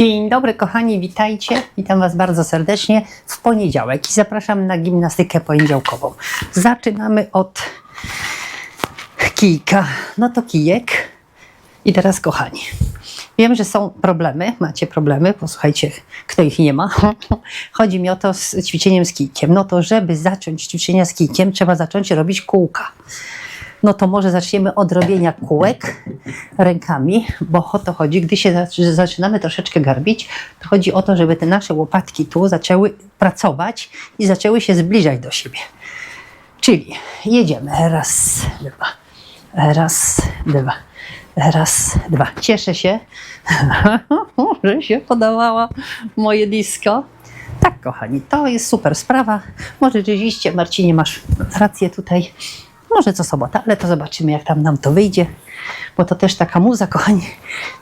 Dzień dobry kochani, witajcie. Witam Was bardzo serdecznie w poniedziałek i zapraszam na gimnastykę poniedziałkową. Zaczynamy od kijka. No to kijek. I teraz kochani, wiem, że są problemy, macie problemy, posłuchajcie, kto ich nie ma. Chodzi mi o to z ćwiczeniem z kijkiem. No to żeby zacząć ćwiczenia z kijkiem, trzeba zacząć robić kółka no to może zaczniemy od robienia kółek rękami, bo o to chodzi. Gdy się zac- zaczynamy troszeczkę garbić, to chodzi o to, żeby te nasze łopatki tu zaczęły pracować i zaczęły się zbliżać do siebie. Czyli jedziemy. Raz, dwa. Raz, dwa. Raz, dwa. Cieszę się, że się podobała moje disco. Tak, kochani, to jest super sprawa. Może rzeczywiście, Marcinie, masz rację tutaj. Może co sobota, ale to zobaczymy, jak tam nam to wyjdzie. Bo to też taka muza, kochani.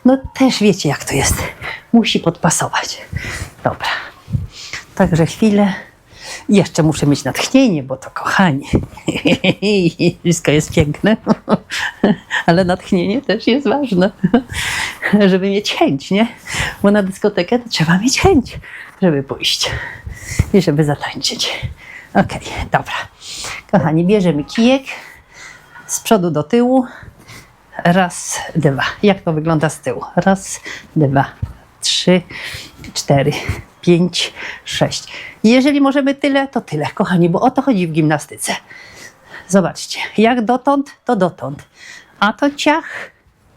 No też wiecie, jak to jest. Musi podpasować. Dobra. Także chwilę. Jeszcze muszę mieć natchnienie, bo to kochani. Wszystko jest piękne, ale natchnienie też jest ważne, żeby mieć chęć, nie? Bo na dyskotekę to trzeba mieć chęć, żeby pójść i żeby zatańczyć. Okej, dobra. Kochani, bierzemy kijek z przodu do tyłu. Raz, dwa. Jak to wygląda z tyłu? Raz, dwa, trzy, cztery, pięć, sześć. Jeżeli możemy tyle, to tyle, kochani, bo o to chodzi w gimnastyce. Zobaczcie, jak dotąd, to dotąd. A to ciach,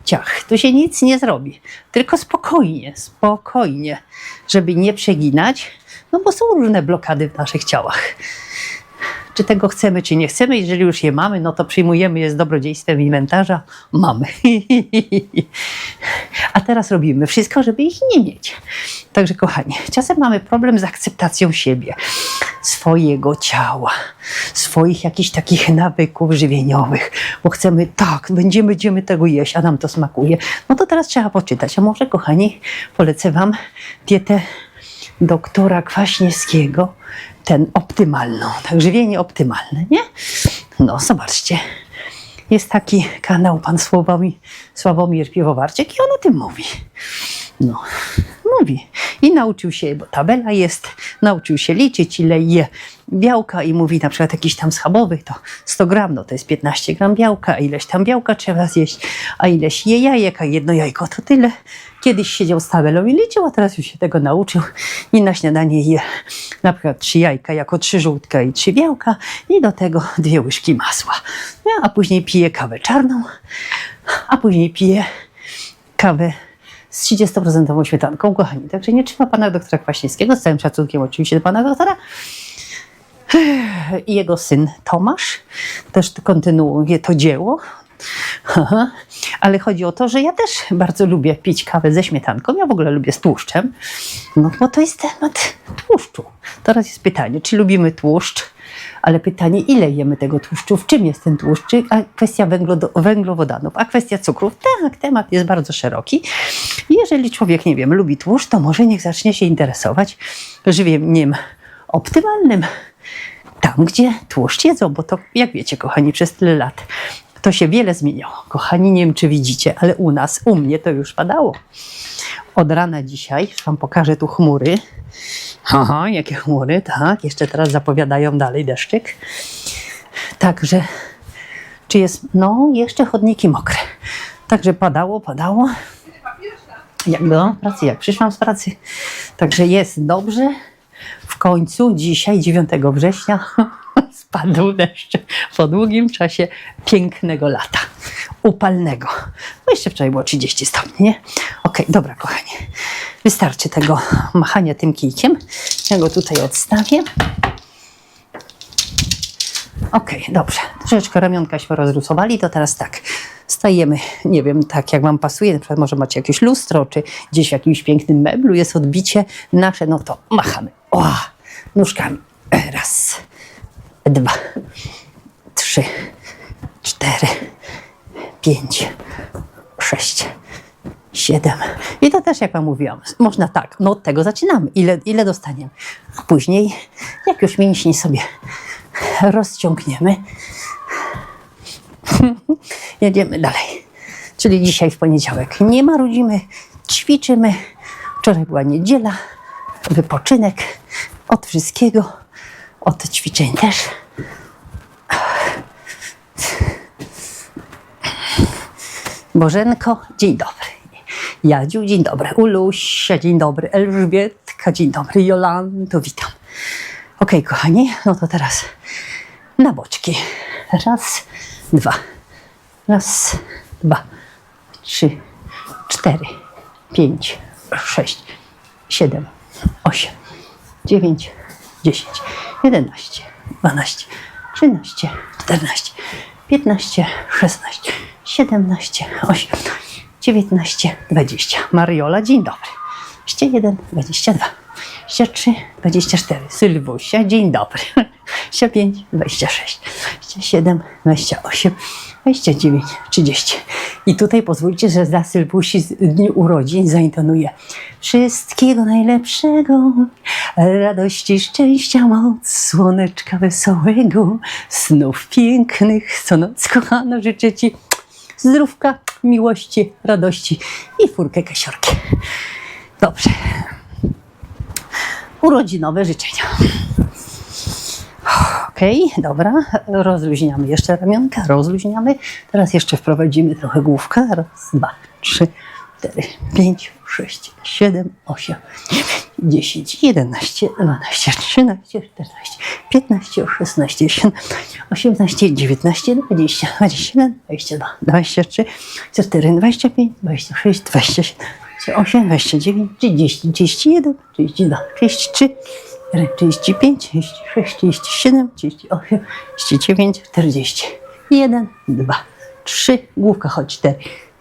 ciach. Tu się nic nie zrobi. Tylko spokojnie, spokojnie, żeby nie przeginać, no bo są różne blokady w naszych ciałach. Czy tego chcemy, czy nie chcemy. Jeżeli już je mamy, no to przyjmujemy je z dobrodziejstwem inwentarza. Mamy. A teraz robimy wszystko, żeby ich nie mieć. Także kochani, czasem mamy problem z akceptacją siebie, swojego ciała, swoich jakichś takich nawyków żywieniowych, bo chcemy tak, będziemy, będziemy tego jeść, a nam to smakuje. No to teraz trzeba poczytać. A może, kochani, polecę Wam dietę doktora Kwaśniewskiego, ten optymalną, tak żywienie optymalne, nie? No, zobaczcie. Jest taki kanał Pan Sławomir, Sławomir Piwowarczyk i on o tym mówi. No, mówi. I nauczył się, bo tabela jest, nauczył się liczyć, ile je białka i mówi na przykład jakiś tam schabowych, to 100 gram, no to jest 15 gram białka, a ileś tam białka trzeba zjeść, a ileś je jajek, a jedno jajko to tyle. Kiedyś siedział z tabelą i liczył, a teraz już się tego nauczył i na śniadanie je na przykład trzy jajka jako trzy żółtka i trzy białka i do tego dwie łyżki masła. No, a później pije kawę czarną, a później pije kawę z 30% śmietanką, kochani. Także nie trzeba pana doktora Kwaśniewskiego, z całym szacunkiem oczywiście do pana doktora. I jego syn Tomasz też kontynuuje to dzieło. Ale chodzi o to, że ja też bardzo lubię pić kawę ze śmietanką. Ja w ogóle lubię z tłuszczem, no bo to jest temat tłuszczu. Teraz jest pytanie, czy lubimy tłuszcz, ale pytanie, ile jemy tego tłuszczu, w czym jest ten tłuszcz, czy a kwestia węglo, węglowodanów, a kwestia cukrów. Tak, temat jest bardzo szeroki. Jeżeli człowiek, nie wiem, lubi tłuszcz, to może niech zacznie się interesować żywieniem optymalnym tam, gdzie tłuszcz jedzą, bo to, jak wiecie, kochani, przez tyle lat to się wiele zmieniało. Kochani, nie wiem, czy widzicie, ale u nas, u mnie to już padało. Od rana dzisiaj, wam pokażę tu chmury. Aha, jakie chmury, tak, jeszcze teraz zapowiadają dalej deszczyk. Także, czy jest, no, jeszcze chodniki mokre. Także padało, padało. Jak było? Pracy, jak przyszłam z pracy. Także jest dobrze. W końcu dzisiaj, 9 września, spadł deszcz po długim czasie pięknego lata. Upalnego. No jeszcze wczoraj było 30 stopni, nie? Okej, dobra, kochanie. Wystarczy tego machania tym kijkiem. Ja go tutaj odstawię. Okej, dobrze. Troszeczkę ramionkaśmy rozrysowali, to teraz tak. Stajemy, nie wiem, tak jak Wam pasuje, na przykład może macie jakieś lustro, czy gdzieś w jakimś pięknym meblu jest odbicie nasze, no to machamy. O, nóżkami. Raz, dwa, trzy, cztery, pięć, sześć, siedem. I to też, jak Wam mówiłam, można tak, no od tego zaczynamy. Ile, ile dostaniemy? A później, jak już mięśnie sobie rozciągniemy, jedziemy dalej. Czyli dzisiaj w poniedziałek nie marudzimy, ćwiczymy, Wczoraj była niedziela, wypoczynek od wszystkiego, od ćwiczeń też. Bożenko, dzień dobry. Jadziu, dzień dobry. Ulusia, dzień dobry. Elżbietka, dzień dobry. Jolanto, witam. Okej, kochani, no to teraz na boczki. Raz, dwa. Raz, dwa, trzy, cztery, pięć, sześć, siedem, osiem, dziewięć, dziesięć, jedenaście, dwanaście, trzynaście, czternaście, piętnaście, szesnaście, siedemnaście, osiemnaście, dziewiętnaście, dwadzieścia. Mariola, dzień dobry. 21, 22, 23, 24. Sylwusia, dzień dobry. 25, 26, 27, 28, 29, 30. I tutaj pozwólcie, że za Sylwusi z dniu urodzin zaintonuję. Wszystkiego najlepszego, radości, szczęścia, moc, słoneczka wesołego, snów pięknych, co noc kochana życzę Ci zdrówka, miłości, radości i furkę kasiorki. Dobrze. Urodzinowe życzenia. Okej, dobra. Rozluźniamy jeszcze ramionka, rozluźniamy. Teraz jeszcze wprowadzimy trochę główka. Raz, dwa, trzy, cztery, pięć, sześć, siedem, osiem, dziesięć, jedenaście, dwanaście, trzynaście, czternaście, piętnaście, szesnaście, siedemnaście, osiemnaście, dziewiętnaście, dwadzieścia, dwadzieścia jeden, dwadzieścia dwa, dwadzieścia trzy, cztery, dwadzieścia pięć, dwadzieścia sześć, dwadzieścia siedem, dwadzieścia osiem, dwadzieścia dziewięć, trzydzieści, trzydzieści jeden, trzydzieści dwa, trzydzieści trzy, 35, 36, 37, 38, 39, 40. 1, 2, 3, główka chodź 4,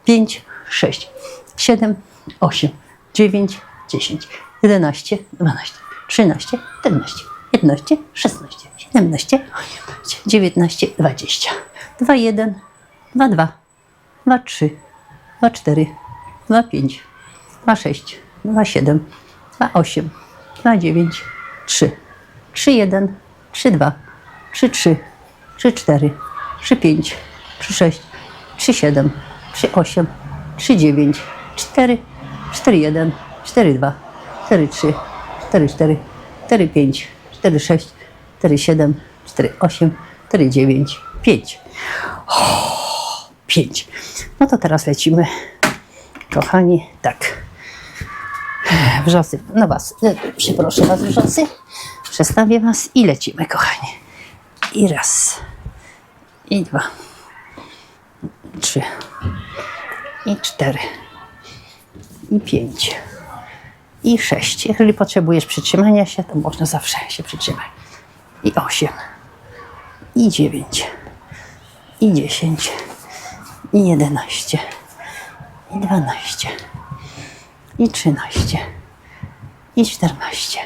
5, 6, 7, 8, 9, 10, 11, 12, 13, 14, 15, 16, 17, 18, 19, 20. 2, 1, 2, 2, 2, 3, 2, 4, 2, 5, 2, 6, 2, 7, 2, 8, 2, 9, 3, 3, 1, 3, 2, 3, 3, 3, 4, 3, 5, 3, 6, 3, 7, 3, 8, 3, 9, 4, 4, 1, 4, 2, 4, 3, 4, 4, 4, 5, 4, 6, 4, 7, 4, 8, 4, 9, 5. 5. No to teraz lecimy, kochani, tak. Wrzosy, no was, e, przeproszę was wrzosy, przestawię was i lecimy, kochani. I raz, i dwa, trzy, i cztery, i pięć, i sześć. Jeżeli potrzebujesz przytrzymania się, to można zawsze się przytrzymać. I osiem, i dziewięć, i dziesięć, i jedenaście, i dwanaście. I 13, i 14,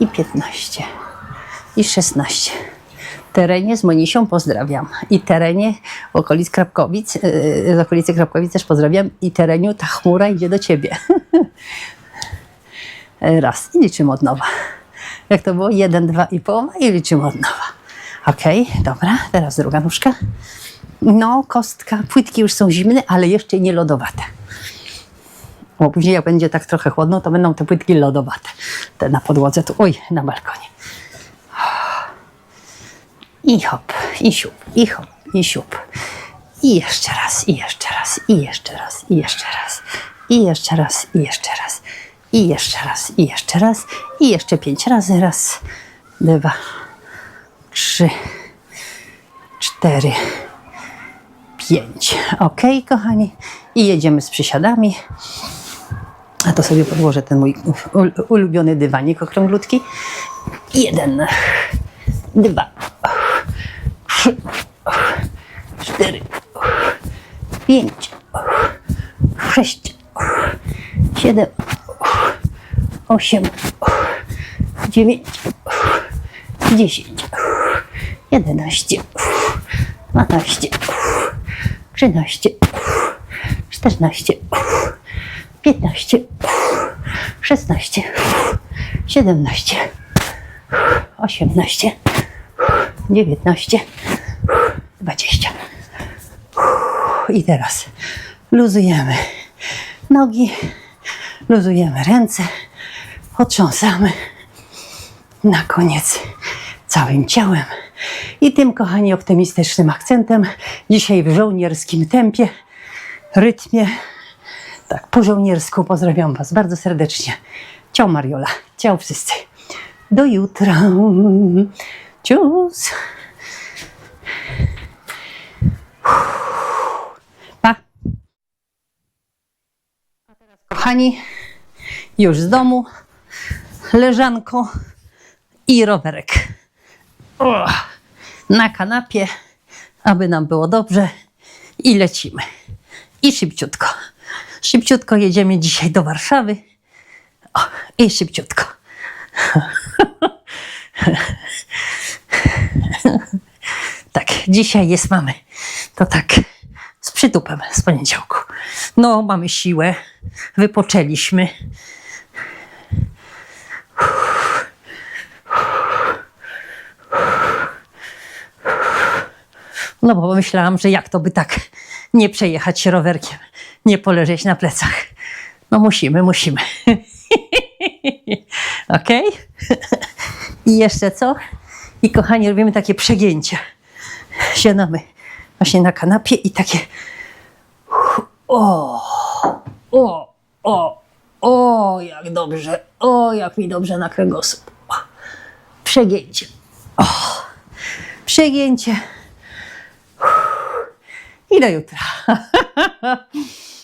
i 15, i 16. Terenie z Monisią pozdrawiam. I terenie okolic Krapkowic, yy, z okolicy Krapkowic też pozdrawiam. I tereniu ta chmura idzie do ciebie. Raz. I liczymy od nowa. Jak to było? Jeden, dwa i połowa i liczymy od nowa. Okej, dobra. Teraz druga nóżka. No, kostka, płytki już są zimne, ale jeszcze nie lodowate. Bo później jak będzie tak trochę chłodno, to będą te płytki lodowate. Te na podłodze, tu, oj, na balkonie. I hop, i siup, i hop, i siup. I jeszcze raz, i jeszcze raz, i jeszcze raz, i jeszcze raz. I jeszcze raz, i jeszcze raz. I jeszcze raz, i jeszcze raz. I jeszcze pięć razy. Raz, dwa, trzy, cztery, pięć. Ok, kochani. I jedziemy z przysiadami. A to sobie podłożę ten mój ul- ulubiony dywanik okrąglutki. Jeden, dwa, trzy, cztery, pięć, sześć, siedem, osiem, dziewięć, dziesięć, jedenaście, dwanaście, trzynaście, czternaście, 15, 16, 17, 18, 19, 20. I teraz luzujemy nogi, Luzujemy ręce, otrząsamy. Na koniec całym ciałem. I tym, kochani, optymistycznym akcentem, dzisiaj w żołnierskim tempie, rytmie, tak, po żołniersku pozdrawiam Was bardzo serdecznie. Ciao Mariola, ciao wszyscy. Do jutra. Cius. Pa. Kochani, już z domu, leżanko i rowerek. O, na kanapie, aby nam było dobrze i lecimy. I szybciutko. Szybciutko jedziemy dzisiaj do Warszawy. O, i szybciutko. tak, dzisiaj jest mamy. To tak, z przytupem z poniedziałku. No, mamy siłę, wypoczęliśmy. No bo myślałam, że jak to by tak nie przejechać się rowerkiem, nie poleżeć na plecach. No musimy, musimy. ok? I jeszcze co? I kochani, robimy takie przegięcie. Siadamy właśnie na kanapie i takie o, o, o, o, jak dobrze, o, jak mi dobrze na kręgosłup. Przegięcie. O, przegięcie. I do jutra.